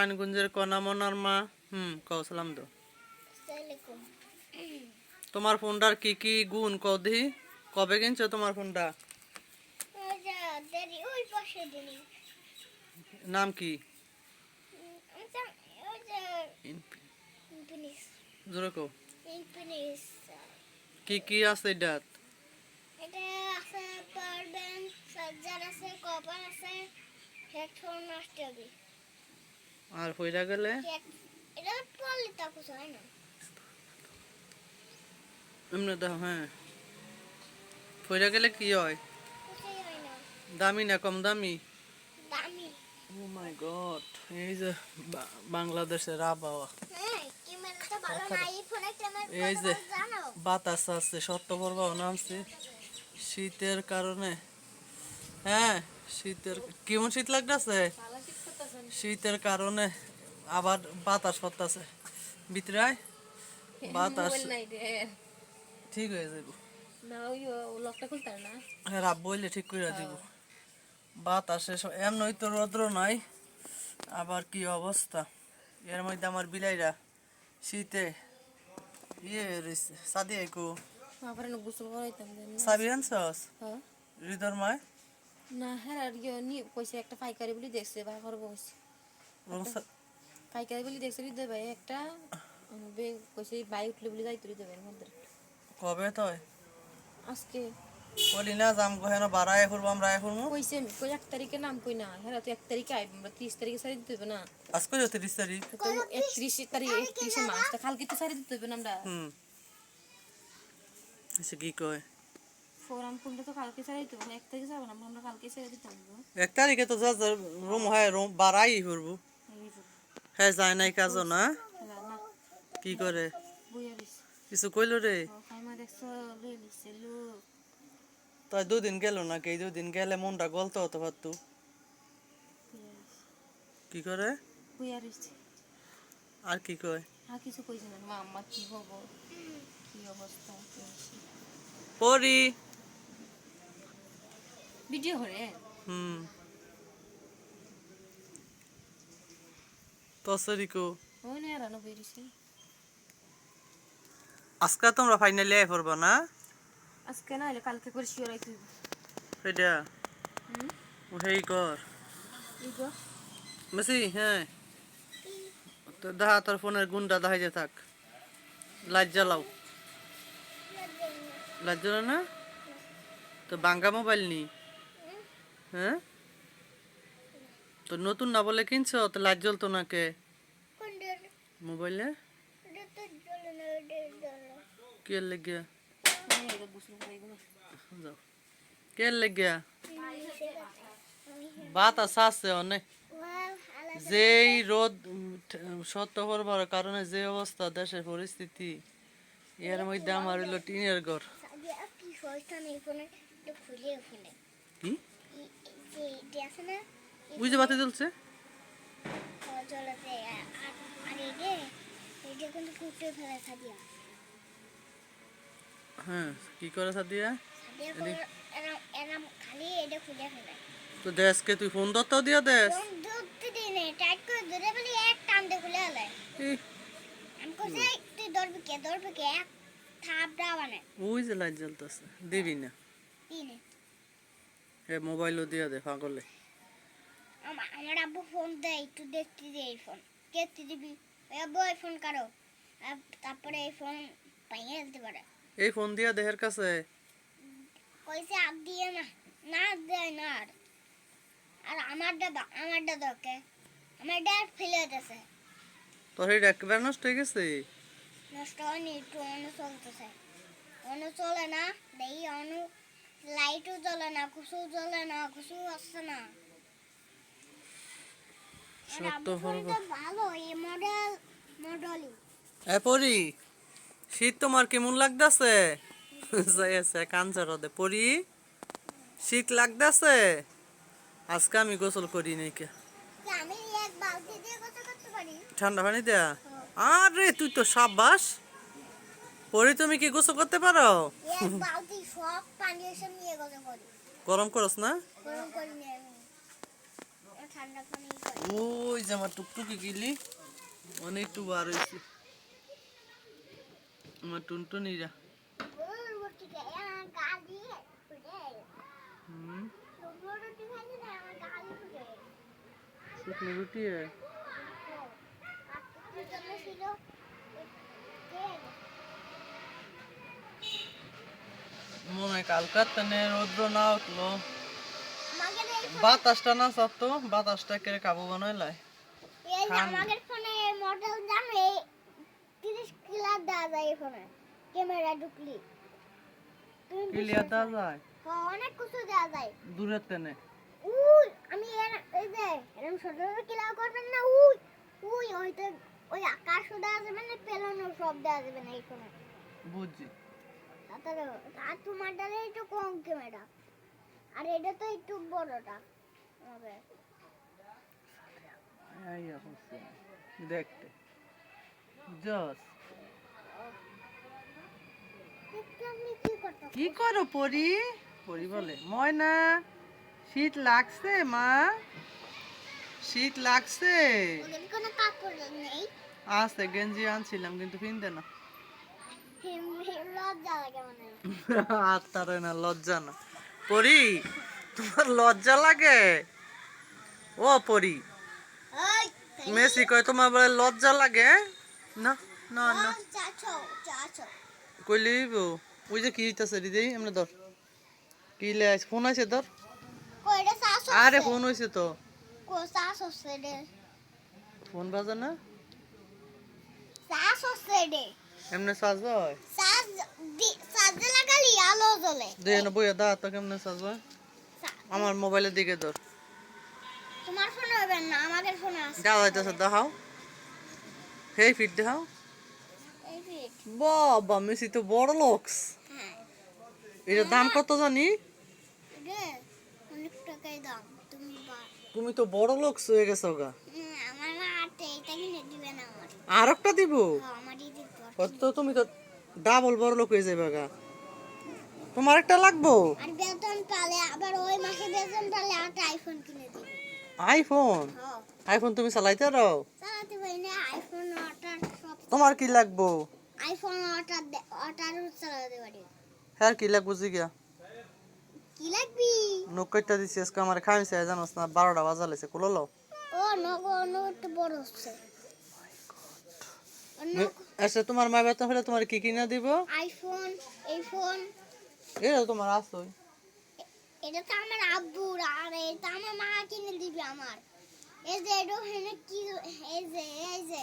নারায়ণগঞ্জের কনা মনার মা হুম কও সালাম দো তোমার ফোনটার কি কি গুণ কও দিহি কবে কিনছো তোমার ফোনটা? নাম কি? জোরে কও। কি কি আছে এটাত? এটা আছে পাওয়ার ব্যাংক চার্জার আছে কভার আছে হেডফোন হবে আর হইরা গেলে? এমনি দাও হ্যাঁ। হইরা গেলে কি হয়? দামি না কম দামি? দামি। ও মাই গড এই যে বাংলাদেশের আবহাওয়া। হ্যাঁ এই যে বাতাস আছে সত্য প্রবাহ নামছে। শীতের কারণে। হ্যাঁ শীতের কেমন শীত লাগতেছে? শীতের কারণে আবার বাতাস করতেছে। ভিতরে। বাতাস। ঠিক হয়ে যাব না ওই লকটা না। হ্যাঁ রাব বইলে ঠিক করে দিব। বাতাসে এমনই তো রৌদ্র নাই। আবার কি অবস্থা? এর মধ্যে আমার বিলাইরা শীতে ইয়ে রইছে। সাদি করাইতাম সাবি আনছস? হ্যাঁ। হৃদর মায়? না হ্যাঁ আর নি কইছে একটা পাইকারি বলি দেখছে ভাই করব পাইকারি বলি দেখছে হৃদয় ভাই একটা কইছে বাই উঠলে বলি যাইতো হৃদয় ভাইয়ের মধ্যে। কবে তয়? আজকে। বলি না যাম গো হেন বাড়ায় ফুরবো আমরা আয় ফুরবো কইছে আমি কই এক তারিখে নাম কই না হ্যাঁ তো এক তারিখে আইব আমরা তিরিশ তারিখে সারি দিতে হবে না। আজকে যে তিরিশ তারিখ? তো একত্রিশ তারিখ একত্রিশে মাস তা কালকে তো সারি দিতে হবে না আমরা। হুম। আচ্ছা কি কয়? ফোরাম কোনটা তো কালকে সারি দিতে হবে এক তারিখে যাব না আমরা কালকে সারি দিতে হবে এক তারিখে তো যা রুম হয় রুম বাড়াই ফুরবো হ্যাঁ যায় নাই কাজও না? কি করে? কিছু কইলো রে? তাই দুদিন গেল না কে দুদিন গেলে মনটা গলতো হতো পারতু কি করে? আর কি কয়? কিছু কইছে না। মা আম্মা কি হব কি অবস্থা? পরি। ভিডিও হরে হুম। তসরিকো আজকে তোমরা ফাইনালি আই পড়বা না আজকে না হলে কালকে করে শিওর সেটা হুম ও হেই কর ইগো মেসি হ্যাঁ তো দেখা তোর ফোনের গুন্ডা দেখাই যে থাক লাইট জ্বালাও লাইট জ্বালা না তো বাঙ্গা মোবাইল নি হ্যাঁ তো নতুন না বলে কিনছো? তো লাইট জ্বলতো না কে মোবাইলে? কে লেগে? এটা গোসল করে এগুলো যাও কে লেগে? বাতাস আছে অনেক। যেই রোদ সত্য করবার কারণে যে অবস্থা দেশের পরিস্থিতি এর মধ্যে আমার হইল টিনের ঘর। কি? বুঝতে বাতি জ্বলছে হ্যাঁ কি করে সাদিয়া? তো দেশকে তুই ফোন দিয়া দেশ। ধরতে দিয়ে ওই যে লাইট জ্বলতেছে দিবি না। মোবাইলও দিয়া দে পাগলে। আমার আব্বু ফোন দেয় একটু দেখতে দে এই ফোন দেখতে দিবি? ওই আব্বু এই ফোন কারও। আর তারপরে এই ফোন পাইয়ে ফেলতে পারে। এই ফোন দিয়া দেহের কাছে? কইছে আপ দিয়ে না না দেয় না আর। আর আমার দাদা আমার দাদাকে আমার ড্যাড ফেলে দিতেছে তোর এই একেবারে নষ্ট হয়ে গেছে? নষ্ট হয়নি একটু অন্য চলতেছে। অন্য চলে না দেখি অন্য। লাইটও জ্বলে না কিছু জ্বলে না কিছু আসছে না। আর সত্য পরি শীত তোমার কেমন লাগতেছে? যাইছে পরি শীত লাগতেছে? আজকে আমি গোসল করি নাই কে। যে আমি এক বালতি দিয়ে গোসল করতে পারি। ঠান্ডা পানি দেয়া? আরে তুই তো সাবাস পরি তুমি কি গোসল করতে পারো? গরম করস না গরম করি নিয়ে আমি এক ঠান্ডা পানি করে ওই যে আমার টুকটুকি গিলি। অনেক একটু বার হয়েছে। আমার টুনটুনিরা। রুটি খাই আমার গালি ফুটে হুম। রুটি খাই না আমার গালি ফুটে শুকনো রুটি হয়। ছিল মনে হয় কালকার তেনে রৌদ্র না উঠল। আমাদের এই বাতাসটা না চাতো বাতাসটা কেড়ে কাবু বানাইলাই এই যে আমাদের ফোনে মডেল জানো এই দেওয়া যায় এই ফোনে ক্যামেরা ঢুকলি। ক্লিয়ার দেওয়া যায়? হ্যাঁ, অনেক কিছু দেওয়া যায়। তেনে উই আমি এর- এই যে এরকম ছোট করবেন না উই উই হয়তো ওই আকাশও দেওয়া যাবে না পেলানো সব দেওয়া যাবে না এই ফোনে। বুঝছি। আর তোমার ডালে একটু কম ক্যামেরা। আর এটা তো একটু বড়টা। হবে। দেখতে। জস। কি করো পরি? পরি বলে ময়না শীত লাগছে মা? শীত লাগছে। আছে গেঞ্জি আনছিলাম কিন্তু পিনতে না। তার না লজ্জা না। পরি তোমার লজ্জা লাগে? ও পরি। মেসি কয় তোমার বলে লজ্জা লাগে না না না। চাচো চাচো কইলি ওই যে কি হইতাছে দিদি এমনি ধর। কি লে ফোন আছে ধর। আরে ফোন হইছে তো। ফোন বাজে না? চাচ হচ্ছে রে। এমনি সাজ হয় চাচ দি লাগালি আলো জ্বলে। দে না বইয়া দা তো কেমনে সাজ হয় আমার মোবাইলের দিকে ধর। তোমার ফোন হবে না আমাদের ফোন আছে। যা যাইতেছে দেখাও। Hey fit fit. বাবা মেসি তো বড় লোকস। হ্যাঁ। এটার দাম কত জানি? তুমি তো বড় লোকস হয়ে গেছো গা। আর একটা দিব কত তুমি তো ডাবল বড় লোক হয়ে যাবে গা। তোমার একটা লাগবো? আর বেতন পালে আবার ওই মাসে বেতন পালে একটা আইফোন কিনে দিবে। আইফোন হ্যাঁ। আইফোন তুমি চালাইতে রো চালাতে পারি না আইফোন অটার সব। তোমার কি লাগবো? আইফোন অটার অটার চালাতে পারি। হ্যাঁ কি লাগবো জিগা? কি লাগবি? নৌকাইটা দিছি আজকে আমার খাইছে জানোস না বারোটা বাজালেছে কুলো ও নগো একটু বড় হচ্ছে। আচ্ছা তোমার মা বেতন হলে তোমার কি কিনা দিব? আইফোন এই ফোন এটা তোমার আসল এটা তো আমার আব্বুর, আর এটা আমার মা কিনে দিবে আমার। এই যে এটা কি এই যে এই যে।